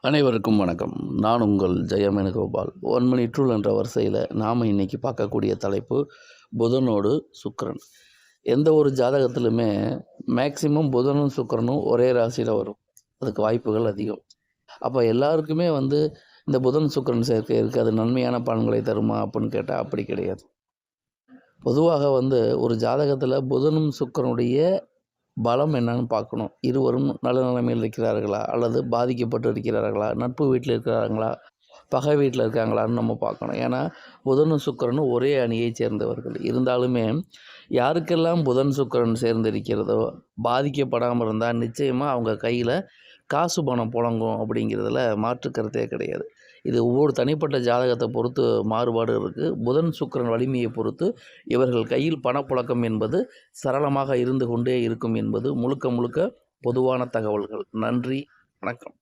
அனைவருக்கும் வணக்கம். நான் உங்கள் ஜெயமேனுகோபால். ஒன் மணி ட்ரூல் என்ற வரிசையில் நாம் இன்றைக்கி பார்க்கக்கூடிய தலைப்பு புதனோடு சுக்கரன். எந்த ஒரு ஜாதகத்திலுமே மேக்சிமம் புதனும் சுக்கரனும் ஒரே ராசியில் வரும். அதுக்கு வாய்ப்புகள் அதிகம். அப்போ எல்லாருக்குமே வந்து இந்த புதன் சுக்கிரன் சேர்க்கை இருக்குது அது நன்மையான பலன்களை தருமா அப்படின்னு கேட்டால் அப்படி கிடையாது. பொதுவாக வந்து ஒரு ஜாதகத்தில் புதனும் சுக்கிரனுடைய பலம் என்னன்னு பார்க்கணும். இருவரும் நல்ல நிலைமையில் இருக்கிறார்களா? அல்லது பாதிக்கப்பட்டு இருக்கிறார்களா? நட்பு வீட்டில் இருக்கிறாங்களா பகை வீட்டில் இருக்காங்களான்னு நம்ம பார்க்கணும். ஏன்னா புதனும் சுக்கரனும் ஒரே அணியை சேர்ந்தவர்கள். இருந்தாலுமே யாருக்கெல்லாம் புதன் சுக்கிரன் சேர்ந்திருக்கிறதோ பாதிக்கப்படாமல் இருந்தால் நிச்சயமாக அவங்க கையில் காசு பணம் புழங்கும் அப்படிங்கிறதுல மாற்று கருத்தே கிடையாது. இது ஒவ்வொரு தனிப்பட்ட ஜாதகத்தை பொறுத்து மாறுபாடு இருக்குது புதன் சுக்கிரன் வலிமையை பொறுத்து இவர்கள் கையில் பணப்புழக்கம் என்பது சரளமாக இருந்து கொண்டே இருக்கும் என்பது முழுக்க முழுக்க பொதுவான தகவல்கள். நன்றி. வணக்கம்.